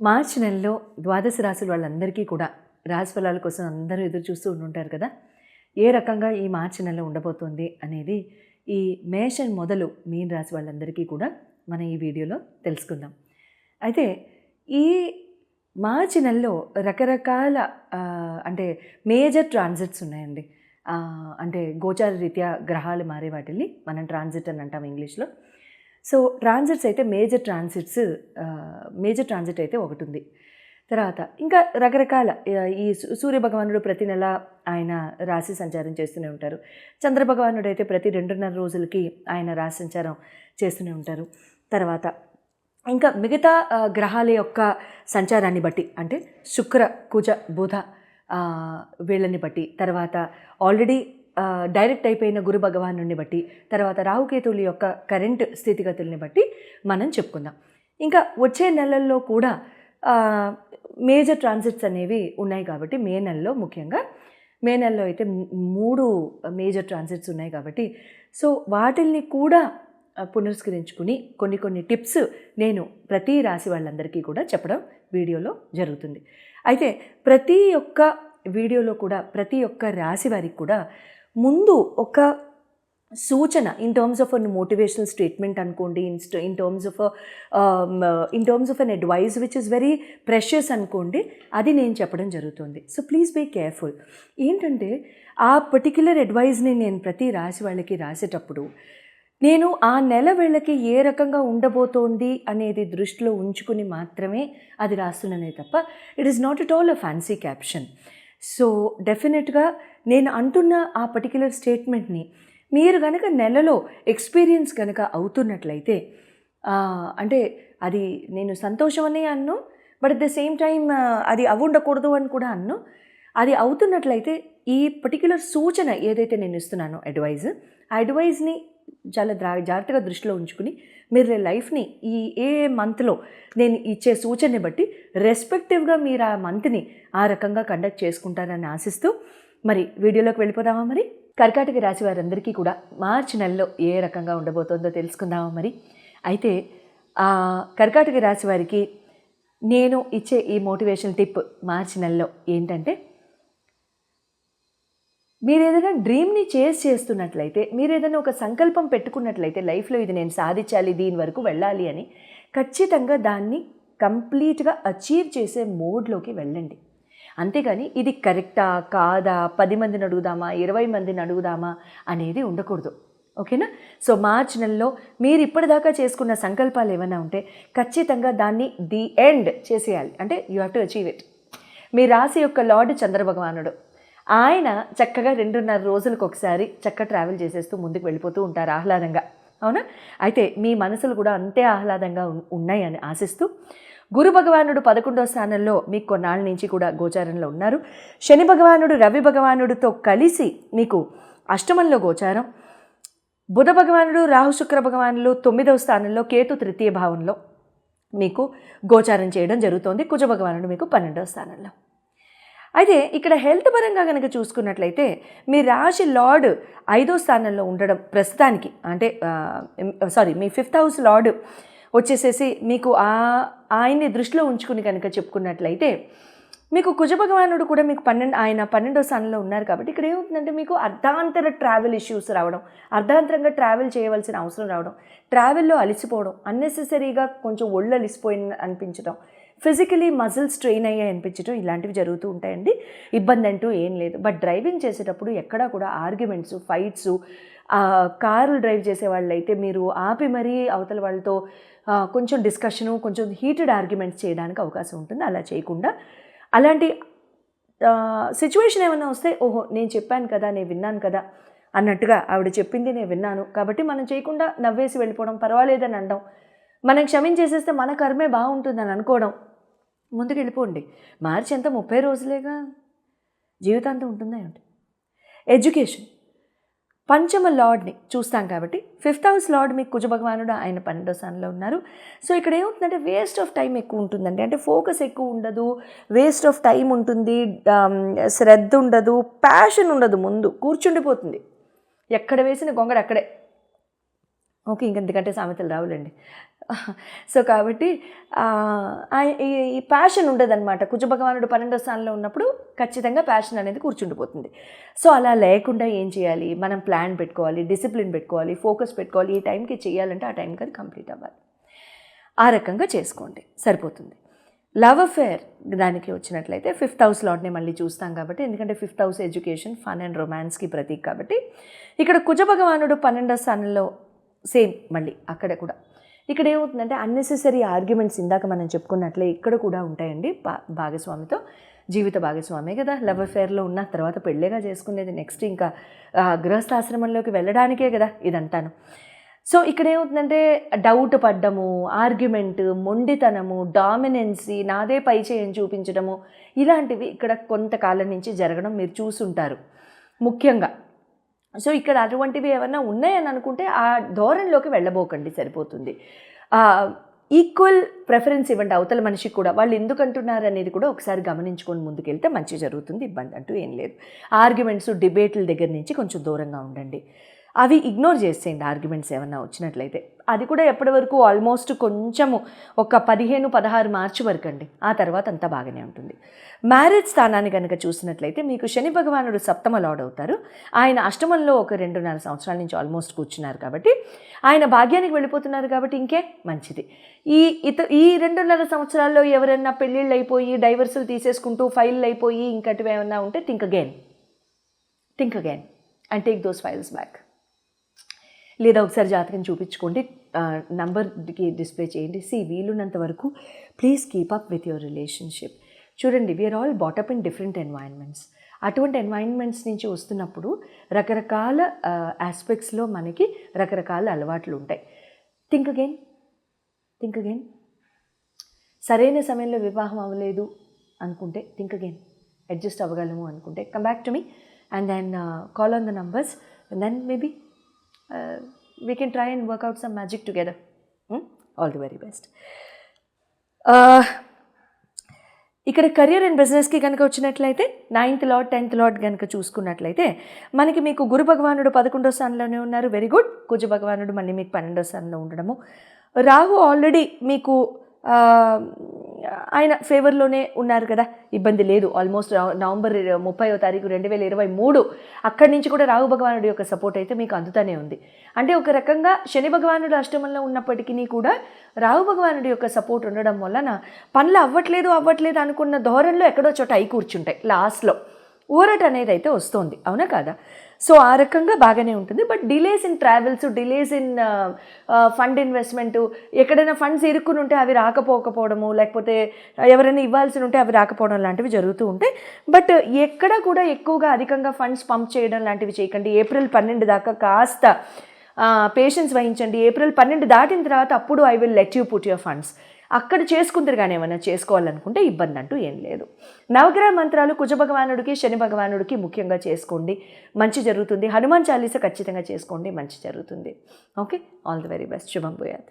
మార్చి నెలలో ద్వాదశ రాశులు వాళ్ళందరికీ కూడా రాశి ఫలాల కోసం అందరూ ఎదురు చూస్తూ ఉంటుంటారు కదా. ఏ రకంగా ఈ మార్చి నెల ఉండబోతోంది అనేది ఈ మేషన్ మొదలు మీన్ రాశి వాళ్ళందరికీ కూడా మనం ఈ వీడియోలో తెలుసుకుందాం. అయితే ఈ మార్చి నెలలో రకరకాల అంటే మేజర్ ట్రాన్సిట్స్ ఉన్నాయండి. అంటే గోచార రీత్యా గ్రహాలు మారే వాటిని మనం ట్రాన్సిట్ అని అంటాం ఇంగ్లీష్లో. సో ట్రాన్సిట్స్ అయితే మేజర్ ట్రాన్సిట్స్ మేజర్ ట్రాన్సిట్ అయితే ఒకటి ఉంది తర్వాత ఇంకా రకరకాల ఈ సూర్య భగవానుడు ప్రతి నెల ఆయన రాశి సంచారం చేస్తూనే ఉంటారు. చంద్ర భగవానుడు అయితే ప్రతి రెండున్నర రోజులకి ఆయన రాశి సంచారం చేస్తూనే ఉంటారు. తర్వాత ఇంకా మిగతా గ్రహాల యొక్క సంచారాన్ని బట్టి అంటే శుక్ర కుజ బుధ వీళ్ళని బట్టి తర్వాత ఆల్రెడీ డైరెక్ట్ అయిపోయిన గురు భగవాను బట్టి తర్వాత రాహుకేతువుల యొక్క కరెంట్ స్థితిగతుల్ని బట్టి మనం చెప్పుకుందాం. ఇంకా వచ్చే నెలల్లో కూడా మేజర్ ట్రాన్సిట్స్ అనేవి ఉన్నాయి కాబట్టి మే నెలలో ముఖ్యంగా. మే నెలలో అయితే మూడు మేజర్ ట్రాన్సిట్స్ ఉన్నాయి కాబట్టి. సో వాటిల్ని కూడా పునరుస్కరించుకుని కొన్ని కొన్ని టిప్స్ నేను ప్రతి రాశి వాళ్ళందరికీ కూడా చెప్పడం వీడియోలో జరుగుతుంది. అయితే ప్రతి ఒక్క వీడియోలో కూడా ప్రతి ఒక్క రాశి వారికి కూడా ముందు ఒక సూచన in terms of an motivational statement అనుకోండి in in terms of in terms of an advice which is very precious అనుకోండి అది నేను చెప్పడం జరుగుతుంది. సో ప్లీజ్ బీ కేర్ఫుల్ ఏంటంటే ఆ పర్టిక్యులర్ అడ్వైస్ని నేను ప్రతి రాశి వాళ్ళకి రాసేటప్పుడు నేను ఆ నెల వీళ్ళకి ఏ రకంగా ఉండబోతోంది అనేది దృష్టిలో ఉంచుకుని మాత్రమే అది రాస్తున్నానే తప్ప it is not at all a fancy caption so డెఫినెట్గా నేను అంటున్న ఆ పర్టిక్యులర్ స్టేట్మెంట్ని మీరు కనుక నెలలో ఎక్స్పీరియన్స్ కనుక అవుతున్నట్లయితే అంటే అది నేను సంతోషం అనే అన్ను but at the same time అది అవ్వుండకూడదు అని కూడా అన్ను. అది అవుతున్నట్లయితే ఈ పర్టిక్యులర్ సూచన ఏదైతే నేను ఇస్తున్నానో అడ్వైజ్ ఆ అడ్వైజ్ని చాలా ద్రా జాగ్రత్తగా దృష్టిలో ఉంచుకుని మీరు లైఫ్ని ఈ ఏ మంత్లో నేను ఇచ్చే సూచనని బట్టి రెస్పెక్టివ్గా మీరు ఆ మంత్ని ఆ రకంగా కండక్ట్ చేసుకుంటారని ఆశిస్తూ మరి వీడియోలోకి వెళ్ళిపోదామా మరి? కర్కాటక రాశి వారందరికీ కూడా మార్చి నెలలో ఏ రకంగా ఉండబోతోందో తెలుసుకుందామా మరి? అయితే ఆ కర్కాటక రాశి వారికి నేను ఇచ్చే ఈ మోటివేషన్ టిప్ మార్చి నెలలో ఏంటంటే మీరు ఏదైనా డ్రీమ్ని చేస్ చేస్తున్నట్లయితే మీరు ఏదైనా ఒక సంకల్పం పెట్టుకున్నట్లయితే లైఫ్లో ఇది నేను సాధించాలి దీని వరకు వెళ్ళాలి అని ఖచ్చితంగా దాన్ని కంప్లీట్గా అచీవ్ చేసే మోడ్లోకి వెళ్ళండి. అంతేగాని ఇది కరెక్టా కాదా పది మందిని అడుగుదామా ఇరవై మందిని అడుగుదామా అనేది ఉండకూడదు. ఓకేనా? సో మార్చ్ నెలలో మీరు ఇప్పటిదాకా చేసుకున్న సంకల్పాలు ఏమైనా ఉంటే ఖచ్చితంగా దాన్ని ది ఎండ్ చేసేయాలి. అంటే you have to achieve it. మీ రాశి యొక్క లార్డ్ చంద్రభగవానుడు. ఆయన చక్కగా రెండున్నర రోజులకు ఒకసారి చక్క ట్రావెల్ చేసేస్తూ ముందుకు వెళ్ళిపోతూ ఉంటారు ఆహ్లాదంగా. అవునా? అయితే మీ మనసులు కూడా అంతే ఆహ్లాదంగా ఉన్నాయని ఆశిస్తూ గురు భగవానుడు పదకొండో స్థానంలో మీకు కొన్నాళ్ళ నుంచి కూడా గోచారంలో ఉన్నారు. శని భగవానుడు రవి భగవానుడితో కలిసి మీకు అష్టమంలో గోచారం. బుధ భగవానుడు రాహు శుక్ర భగవానులు తొమ్మిదవ స్థానంలో కేతు తృతీయ భావంలో మీకు గోచారం చేయడం జరుగుతోంది. కుజ భగవానుడు మీకు పన్నెండవ స్థానంలో. అయితే ఇక్కడ హెల్త్ పరంగా కనుక చూసుకున్నట్లయితే మీ రాశి లార్డ్ ఐదో స్థానంలో ఉండడం ప్రస్తుతానికి అంటే సారీ మీ ఫిఫ్త్ హౌస్ లార్డ్ వచ్చేసేసి మీకు ఆ ఆయన్ని దృష్టిలో ఉంచుకుని కనుక చెప్పుకున్నట్లయితే మీకు కుజ భగవానుడు కూడా మీకు పన్నెండు ఆయన పన్నెండో స్థానంలో ఉన్నారు కాబట్టి ఇక్కడ ఏమవుతుందంటే మీకు అర్ధాంతర ట్రావెల్ ఇష్యూస్ రావడం అర్ధాంతరంగా ట్రావెల్ చేయవలసిన అవసరం రావడం ట్రావెల్లో అలిసిపోవడం అన్నెసెసరీగా కొంచెం ఒళ్ళు అలిసిపోయిన అనిపించడం ఫిజికలీ మజిల్ స్ట్రెయిన్ అయ్యాయి అనిపించడం ఇలాంటివి జరుగుతూ ఉంటాయండి. ఇబ్బంది అంటూ ఏం లేదు. బట్ డ్రైవింగ్ చేసేటప్పుడు ఎక్కడా కూడా ఆర్గ్యుమెంట్స్ ఫైట్స్ కార్లు డ్రైవ్ చేసే వాళ్ళైతే మీరు ఆపి మరీ అవతల వాళ్ళతో కొంచెం డిస్కషను కొంచెం హీటెడ్ ఆర్గ్యుమెంట్స్ చేయడానికి అవకాశం ఉంటుంది. అలా చేయకుండా అలాంటి సిచ్యువేషన్ ఏమైనా వస్తే ఓహో నేను చెప్పాను కదా నేను విన్నాను కదా అన్నట్టుగా ఆవిడ చెప్పింది నేను విన్నాను. కాబట్టి మనం చేయకుండా నవ్వేసి వెళ్ళిపోవడం పర్వాలేదని అనడం మనం క్షమించేసేస్తే మన కర్మే బాగుంటుందని అనుకోవడం. ముందుకు వెళ్ళిపోండి. మార్చి ఎంత ముప్పై రోజులేగా జీవితాంతం ఉంటుందా ఏమిటి ఎడ్యుకేషన్ పంచమ లార్డ్ని చూస్తాం కాబట్టి ఫిఫ్త్ హౌస్ లార్డ్ మీకు కుజ భగవానుడు ఆయన పన్నెండో స్థానంలో ఉన్నారు. సో ఇక్కడ ఏమవుతుందంటే వేస్ట్ ఆఫ్ టైం ఎక్కువ ఉంటుందండి. అంటే ఫోకస్ ఎక్కువ ఉండదు వేస్ట్ ఆఫ్ టైం ఉంటుంది um, శ్రద్ధ ఉండదు ప్యాషన్ ఉండదు ముందు కూర్చుండిపోతుంది. ఎక్కడ వేసిన గొంగడు అక్కడే. ఓకే ఇంకెందుకంటే సామెతలు రావులండి. సో కాబట్టి ఈ ప్యాషన్ ఉండదన్నమాట. కుజ భగవానుడు పన్నెండో స్థానంలో ఉన్నప్పుడు ఖచ్చితంగా ప్యాషన్ అనేది కూర్చుండిపోతుంది. సో అలా లేకుండా ఏం చేయాలి? మనం ప్లాన్ పెట్టుకోవాలి డిసిప్లిన్ పెట్టుకోవాలి ఫోకస్ పెట్టుకోవాలి. ఈ టైంకి చేయాలంటే ఆ టైంకి అది కంప్లీట్ అవ్వాలి. ఆ రకంగా చేసుకోండి. సరిపోతుంది. లవ్ అఫేర్ దానికి వచ్చినట్లయితే ఫిఫ్త్ హౌస్ లాట్ని మళ్ళీ చూస్తాం కాబట్టి ఎందుకంటే fifth house education fun and రొమాన్స్కి ప్రతీక్ కాబట్టి ఇక్కడ కుజ భగవానుడు పన్నెండో స్థానంలో సేమ్ మళ్ళీ అక్కడ కూడా ఇక్కడ ఏమవుతుందంటే అన్నెసెసరీ ఆర్గ్యుమెంట్స్ ఇందాక మనం చెప్పుకున్నట్లే ఇక్కడ కూడా ఉంటాయండి. భా భాగస్వామితో జీవిత భాగస్వామే కదా. లవ్ అఫేర్లో ఉన్న తర్వాత పెళ్ళేగా చేసుకునేది నెక్స్ట్ ఇంకా గృహస్థాశ్రమంలోకి వెళ్ళడానికే కదా ఇదంతాను. సో ఇక్కడ ఏమవుతుందంటే డౌట్ పడ్డము ఆర్గ్యుమెంట్ మొండితనము డామినెన్సీ నాదే పై చేయని చూపించడము ఇలాంటివి ఇక్కడ కొంతకాలం నుంచి జరగడం మీరు చూసుంటారు. ముఖ్యంగా సో ఇక్కడ అటువంటివి ఏమైనా ఉన్నాయని అనుకుంటే ఆ ధోరణిలోకి వెళ్ళబోకండి సరిపోతుంది. ఈక్వల్ ప్రెఫరెన్స్ ఇవ్వండి అవతల మనిషికి కూడా. వాళ్ళు ఎందుకు అంటున్నారు అనేది కూడా ఒకసారి గమనించుకొని ముందుకెళ్తే మంచి జరుగుతుంది ఇబ్బంది అంటూ ఏం లేదు. ఆర్గ్యుమెంట్స్ డిబేట్ల దగ్గర నుంచి కొంచెం దూరంగా ఉండండి. అవి ఇగ్నోర్ చేసేయండి ఆర్గ్యుమెంట్స్ ఏమన్నా వచ్చినట్లయితే. అది కూడా ఎప్పటి వరకు ఆల్మోస్ట్ కొంచెము ఒక పదిహేను పదహారు మార్చి వరకు అండి. ఆ తర్వాత అంతా బాగానే ఉంటుంది. మ్యారేజ్ స్థానాన్ని కనుక చూసినట్లయితే మీకు శని భగవానుడు సప్తమ లార్డ్ అవుతారు. ఆయన అష్టమంలో ఒక రెండున్నర సంవత్సరాల నుంచి ఆల్మోస్ట్ కూర్చున్నారు కాబట్టి ఆయన భాగ్యానికి వెళ్ళిపోతున్నారు కాబట్టి ఇంకే మంచిది. ఈ ఇత ఈ రెండున్నర సంవత్సరాల్లో ఎవరైనా పెళ్ళిళ్ళు అయిపోయి డైవర్సులు తీసేసుకుంటూ ఫైళ్ళు అయిపోయి ఇంకటివి ఏమన్నా ఉంటే think again think again and take those files back లేదా ఒకసారి జాతకం చూపించుకోండి. నంబర్కి డిస్ప్లే చేయండి. సి వీలున్నంత వరకు please keep up with your relationship. చూడండి we are all brought up in different environments అటువంటి ఎన్వైరన్మెంట్స్ నుంచి వస్తున్నప్పుడు రకరకాల ఆస్పెక్ట్స్లో మనకి రకరకాల అలవాట్లు ఉంటాయి. థింక్ అగైన్ థింక్ అగైన్ సరైన సమయంలో వివాహం అవ్వలేదు అనుకుంటే థింక్ అగైన్ అడ్జస్ట్ అవ్వగలము అనుకుంటే come back to me and then call on the numbers and then maybe we can try and work out some magic together all the very best ఇక్కడ career and బిజినెస్కి కనుక వచ్చినట్లయితే ninth lot tenth lot కనుక చూసుకున్నట్లయితే మనకి మీకు గురు భగవానుడు పదకొండో స్థానంలోనే ఉన్నారు. వెరీ గుడ్ కుజ భగవానుడు మళ్ళీ మీకు పన్నెండో స్థానంలో ఉండడము. రాహు ఆల్రెడీ మీకు uh, ఆయన ఫేవర్లోనే ఉన్నారు కదా. ఇబ్బంది లేదు. ఆల్మోస్ట్ నవంబర్ ముప్పైవ తారీఖు రెండు వేల ఇరవై మూడు అక్కడి నుంచి కూడా రాహు భగవానుడి యొక్క సపోర్ట్ అయితే మీకు అందుతానే ఉంది. అంటే ఒక రకంగా శని భగవానుడు అష్టమంలో ఉన్నప్పటికీ కూడా రాహు భగవానుడి యొక్క సపోర్ట్ ఉండడం వలన పనులు అవ్వట్లేదు అవ్వట్లేదు అనుకున్న ధోరణిలో ఎక్కడో చోట అయి కూర్చుంటాయి. లాస్ట్లో ఊరట అనేది అయితే వస్తుంది. అవునా కాదా? సో ఆ రకంగా బాగానే ఉంటుంది. But delays in travels delays in fund investment ఎక్కడైనా ఫండ్స్ ఇరుక్కుని ఉంటే అవి రాకపోకపోవడము లేకపోతే ఎవరైనా ఇవ్వాల్సి ఉంటే అవి రాకపోవడం లాంటివి జరుగుతూ ఉంటాయి. బట్ ఎక్కడ కూడా ఎక్కువగా అధికంగా ఫండ్స్ పంప్ చేయడం లాంటివి చేయకండి. ఏప్రిల్ పన్నెండు దాకా కాస్త uh, పేషెన్స్ వహించండి. ఏప్రిల్ పన్నెండు దాటిన తర్వాత అప్పుడు I will let you put your funds అక్కడ చేసుకుందరు కానీ ఏమైనా చేసుకోవాలనుకుంటే ఇబ్బంది అంటూ ఏం లేదు. నవగ్రహ మంత్రాలు కుజ భగవానుడికి శని భగవానుడికి ముఖ్యంగా చేసుకోండి. మంచి జరుగుతుంది. హనుమాన్ చాలీస ఖచ్చితంగా చేసుకోండి. మంచి జరుగుతుంది. Okay? All the very best శుభం భూయాత్.